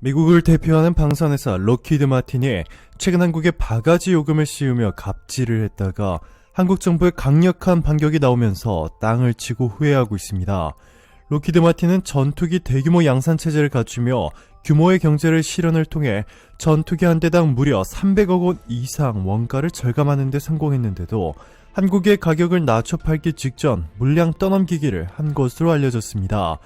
미국을 대표하는 방산회사 로키드 마틴이 최근 한국에 바가지 요금을 씌우며 갑질을 했다가 한국 정부의 강력한 반격이 나오면서 땅을 치고 후회하고 있습니다. 로키드 마틴은 전투기 대규모 양산 체제를 갖추며 규모의 경제를 실현을 통해 전투기 한 대당 무려 300억 원 이상 원가를 절감하는 데 성공했는데도 한국의 가격을 낮춰 팔기 직전 물량 떠넘기기를 한 것으로 알려졌습니다.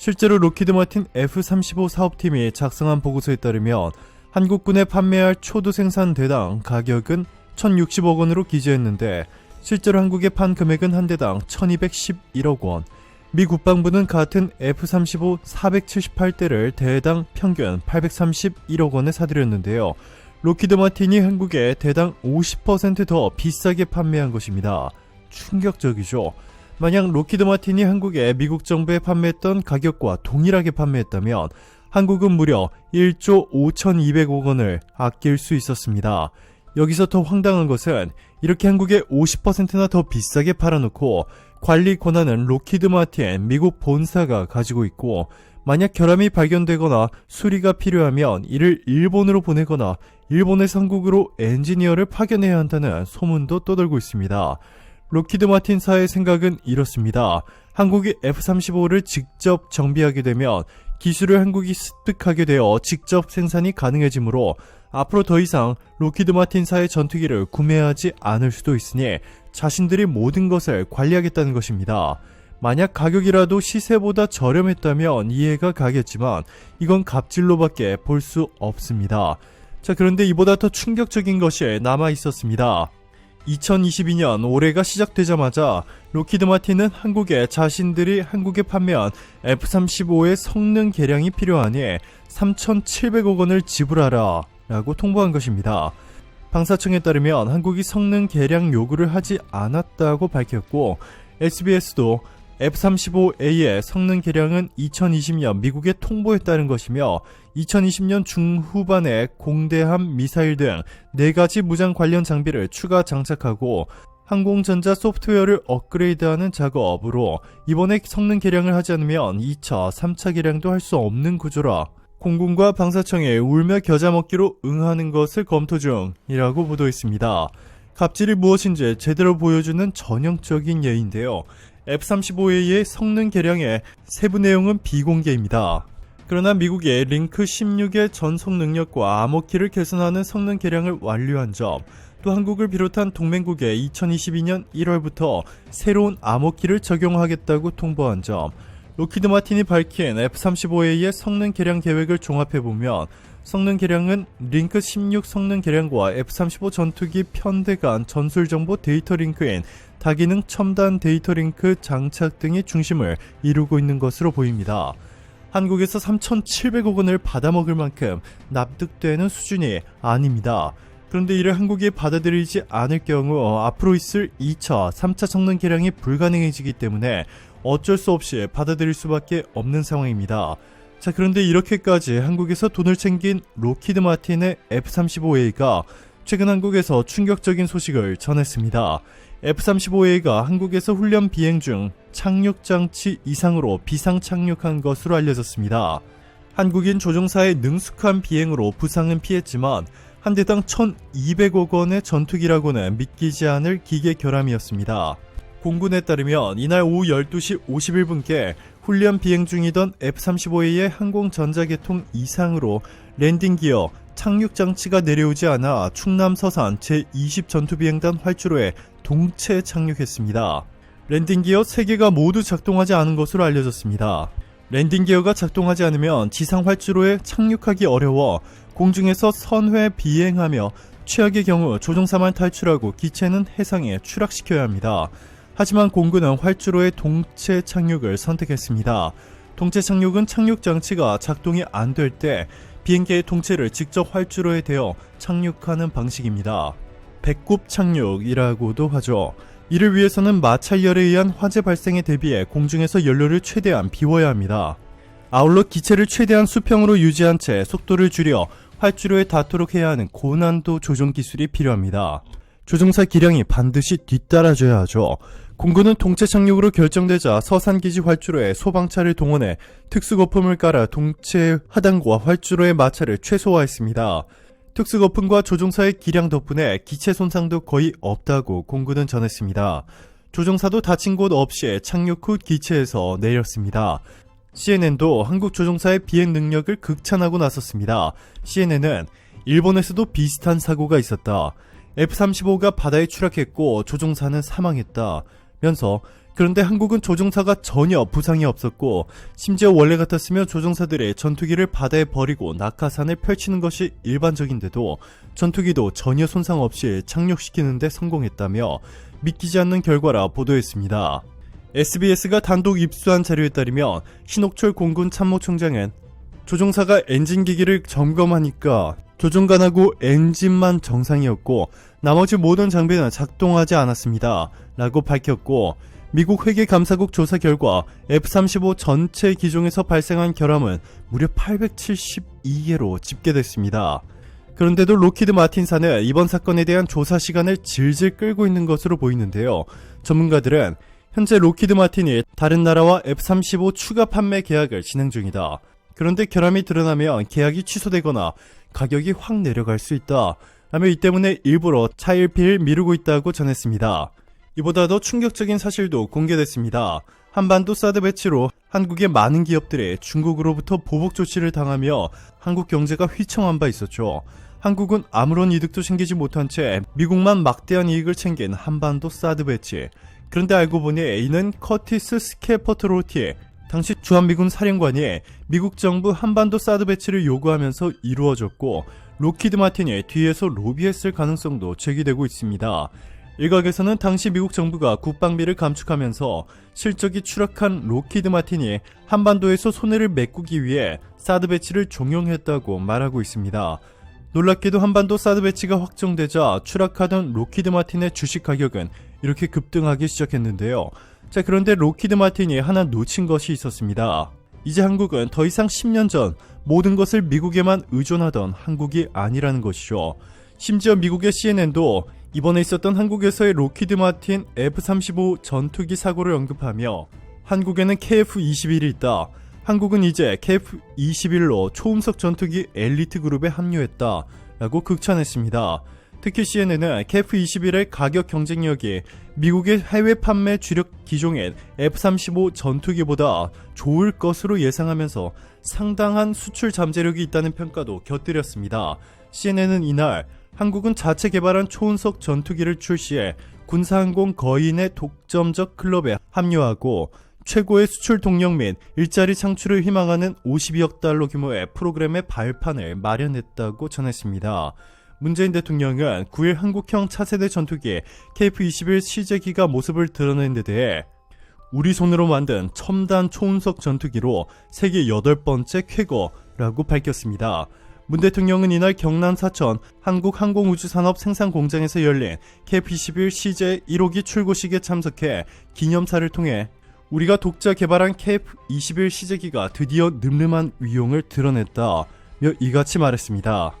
실제로 로키드 마틴 F-35 사업팀이 작성한 보고서에 따르면 한국군에 판매할 초도 생산 대당 가격은 1,060억 원으로 기재했는데 실제로 한국에 판 금액은 한 대당 1,211억 원. 미 국방부는 같은 F-35 478대를 대당 평균 831억 원에 사들였는데요. 로키드 마틴이 한국에 대당 50%더 비싸게 판매한 것입니다. 충격적이죠. 만약 로키드 마틴이 한국에 미국 정부에 판매했던 가격과 동일하게 판매했다면 한국은 무려 1조 5,200억 원을 아낄 수 있었습니다. 여기서 더 황당한 것은 이렇게 한국에 50%나 더 비싸게 팔아놓고 관리 권한은 로키드 마틴 미국 본사가 가지고 있고 만약 결함이 발견되거나 수리가 필요하면 이를 일본으로 보내거나 일본의 한국으로 엔지니어를 파견해야 한다는 소문도 떠돌고 있습니다. 로키드 마틴사의 생각은 이렇습니다. 한국이 F-35를 직접 정비하게 되면 기술을 한국이 습득하게 되어 직접 생산이 가능해지므로 앞으로 더 이상 로키드 마틴사의 전투기를 구매하지 않을 수도 있으니 자신들이 모든 것을 관리하겠다는 것입니다. 만약 가격이라도 시세보다 저렴했다면 이해가 가겠지만 이건 갑질로밖에 볼 수 없습니다. 자, 그런데 이보다 더 충격적인 것이 남아 있었습니다. 2022년 올해가 시작되자마자 로키드 마틴은 한국에 자신들이 한국에 판매한 F-35의 성능 개량이 필요하니 3,700억 원을 지불하라 라고 통보한 것입니다. 방사청에 따르면 한국이 성능 개량 요구를 하지 않았다고 밝혔고 SBS도 F-35A의 성능 개량은 2020년 미국에 통보했다는 것이며 2020년 중후반에 공대함 미사일 등 4가지 무장 관련 장비를 추가 장착하고 항공전자 소프트웨어를 업그레이드하는 작업으로 이번에 성능 개량을 하지 않으면 2차, 3차 개량도 할 수 없는 구조라 공군과 방사청에 울며 겨자 먹기로 응하는 것을 검토 중이라고 보도했습니다. 갑질이 무엇인지 제대로 보여주는 전형적인 예인데요. F-35A의 성능 개량의 세부 내용은 비공개입니다. 그러나 미국의 링크 16의 전속 능력과 암호키를 개선하는 성능 개량을 완료한 점, 또 한국을 비롯한 동맹국에 2022년 1월부터 새로운 암호키를 적용하겠다고 통보한 점, 로키드 마틴이 밝힌 F-35A의 성능 개량 계획을 종합해보면 성능 개량은 링크 16 성능 개량과 F-35 전투기 편대 간 전술 정보 데이터 링크인 다기능 첨단 데이터 링크 장착 등이 중심을 이루고 있는 것으로 보입니다. 한국에서 3,700억 원을 받아먹을 만큼 납득되는 수준이 아닙니다. 그런데 이를 한국이 받아들이지 않을 경우 앞으로 있을 2차, 3차 성능 개량이 불가능해지기 때문에 어쩔 수 없이 받아들일 수밖에 없는 상황입니다. 자, 그런데 이렇게까지 한국에서 돈을 챙긴 로키드 마틴의 F-35A가 최근 한국에서 충격적인 소식을 전했습니다. F-35A가 한국에서 훈련 비행 중 착륙 장치 이상으로 비상 착륙한 것으로 알려졌습니다. 한국인 조종사의 능숙한 비행으로 부상은 피했지만 한 대당 1,200억 원의 전투기라고는 믿기지 않을 기계 결함이었습니다. 공군에 따르면 이날 오후 12시 51분께 훈련 비행 중이던 F-35A의 항공 전자계통 이상으로 랜딩 기어 착륙 장치가 내려오지 않아 충남 서산 제20 전투비행단 활주로에 동체 착륙했습니다. 랜딩 기어 3개가 모두 작동하지 않은 것으로 알려졌습니다. 랜딩 기어가 작동하지 않으면 지상 활주로에 착륙하기 어려워 공중에서 선회 비행하며 최악의 경우 조종사만 탈출하고 기체는 해상에 추락시켜야 합니다. 하지만 공군은 활주로의 동체 착륙을 선택했습니다. 동체 착륙은 착륙 장치가 작동이 안 될 때 비행기의 동체를 직접 활주로에 대어 착륙하는 방식입니다. 배꼽 착륙이라고도 하죠. 이를 위해서는 마찰열에 의한 화재 발생에 대비해 공중에서 연료를 최대한 비워야 합니다. 아울러 기체를 최대한 수평으로 유지한 채 속도를 줄여 활주로에 닿도록 해야 하는 고난도 조종 기술이 필요합니다. 조종사 기량이 반드시 뒤따라줘야 하죠. 공군은 동체 착륙으로 결정되자 서산기지 활주로에 소방차를 동원해 특수거품을 깔아 동체 하단과 활주로의 마찰을 최소화했습니다. 특수거품과 조종사의 기량 덕분에 기체 손상도 거의 없다고 공군은 전했습니다. 조종사도 다친 곳 없이 착륙 후 기체에서 내렸습니다. CNN도 한국 조종사의 비행 능력을 극찬하고 나섰습니다. CNN은 일본에서도 비슷한 사고가 있었다. F-35가 바다에 추락했고 조종사는 사망했다. 면서 그런데 한국은 조종사가 전혀 부상이 없었고 심지어 원래 같았으면 조종사들이 전투기를 바다에 버리고 낙하산을 펼치는 것이 일반적인데도 전투기도 전혀 손상 없이 착륙시키는데 성공했다며 믿기지 않는 결과라 보도했습니다. SBS가 단독 입수한 자료에 따르면 신옥철 공군 참모총장은 조종사가 엔진 기기를 점검하니까 조종관하고 엔진만 정상이었고 나머지 모든 장비는 작동하지 않았습니다. 라고 밝혔고 미국 회계감사국 조사 결과 F-35 전체 기종에서 발생한 결함은 무려 872개로 집계됐습니다. 그런데도 로키드 마틴사는 이번 사건에 대한 조사 시간을 질질 끌고 있는 것으로 보이는데요. 전문가들은 현재 로키드 마틴이 다른 나라와 F-35 추가 판매 계약을 진행 중이다. 그런데 결함이 드러나면 계약이 취소되거나 가격이 확 내려갈 수 있다. 라며 이 때문에 일부러 차일피일 미루고 있다고 전했습니다. 이보다 더 충격적인 사실도 공개됐습니다. 한반도 사드 배치로 한국의 많은 기업들이 중국으로부터 보복 조치를 당하며 한국 경제가 휘청한 바 있었죠. 한국은 아무런 이득도 챙기지 못한 채 미국만 막대한 이익을 챙긴 한반도 사드 배치. 그런데 알고 보니 이는 커티스 스케퍼트로티 당시 주한미군 사령관이 미국 정부 한반도 사드 배치를 요구하면서 이루어졌고 로키드 마틴이 뒤에서 로비했을 가능성도 제기되고 있습니다. 일각에서는 당시 미국 정부가 국방비를 감축하면서 실적이 추락한 로키드 마틴이 한반도에서 손해를 메꾸기 위해 사드 배치를 종용했다고 말하고 있습니다. 놀랍게도 한반도 사드 배치가 확정되자 추락하던 로키드 마틴의 주식 가격은 이렇게 급등하기 시작했는데요. 자, 그런데 로키드 마틴이 하나 놓친 것이 있었습니다. 이제 한국은 더 이상 10년 전 모든 것을 미국에만 의존하던 한국이 아니라는 것이죠. 심지어 미국의 CNN도 이번에 있었던 한국에서의 로키드 마틴 F-35 전투기 사고를 언급하며 한국에는 KF-21이 있다. 한국은 이제 KF-21로 초음속 전투기 엘리트 그룹에 합류했다. 라고 극찬했습니다. 특히 CNN은 KF-21의 가격 경쟁력이 미국의 해외 판매 주력 기종인 F-35 전투기보다 좋을 것으로 예상하면서 상당한 수출 잠재력이 있다는 평가도 곁들였습니다. CNN은 이날 한국은 자체 개발한 초운석 전투기를 출시해 군사항공 거인의 독점적 클럽에 합류하고 최고의 수출 동력 및 일자리 창출을 희망하는 52억 달러 규모의 프로그램의 발판을 마련했다고 전했습니다. 문재인 대통령은 9일 한국형 차세대 전투기 KF-21 시제기가 모습을 드러낸 데 대해 우리 손으로 만든 첨단 초운석 전투기로 세계 8번째 쾌거라고 밝혔습니다. 문 대통령은 이날 경남 사천 한국항공우주산업 생산공장에서 열린 KF-21 시제 1호기 출고식에 참석해 기념사를 통해 우리가 독자 개발한 KF-21 시제기가 드디어 늠름한 위용을 드러냈다 며 이같이 말했습니다.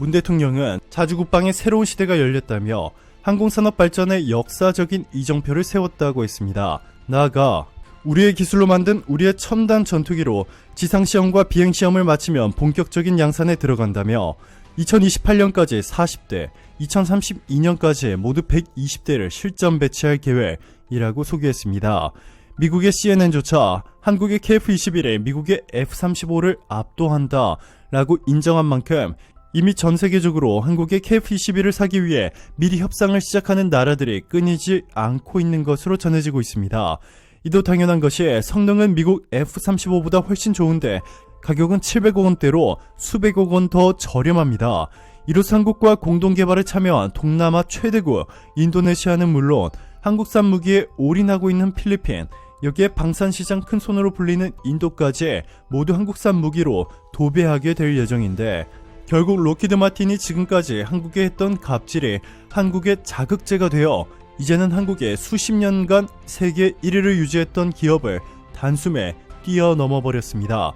문 대통령은 자주국방의 새로운 시대가 열렸다며 항공산업 발전에 역사적인 이정표를 세웠다고 했습니다. 나아가 우리의 기술로 만든 우리의 첨단 전투기로 지상시험과 비행시험을 마치면 본격적인 양산에 들어간다며 2028년까지 40대, 2032년까지 모두 120대를 실전 배치할 계획이라고 소개했습니다. 미국의 CNN조차 한국의 KF-21에 미국의 F-35를 압도한다 라고 인정한 만큼 이미 전 세계적으로 한국의 KF-21을 사기 위해 미리 협상을 시작하는 나라들이 끊이지 않고 있는 것으로 전해지고 있습니다. 이도 당연한 것이 성능은 미국 F-35보다 훨씬 좋은데 가격은 700억 원대로 수백억 원 더 저렴합니다. 이로써 한국과 공동 개발에 참여한 동남아 최대국 인도네시아는 물론 한국산 무기에 올인하고 있는 필리핀, 여기에 방산 시장 큰 손으로 불리는 인도까지 모두 한국산 무기로 도배하게 될 예정인데 결국 로키드 마틴이 지금까지 한국에 했던 갑질이 한국의 자극제가 되어 이제는 한국에 수십 년간 세계 1위를 유지했던 기업을 단숨에 뛰어넘어 버렸습니다.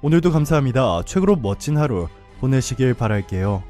오늘도 감사합니다. 최고로 멋진 하루 보내시길 바랄게요.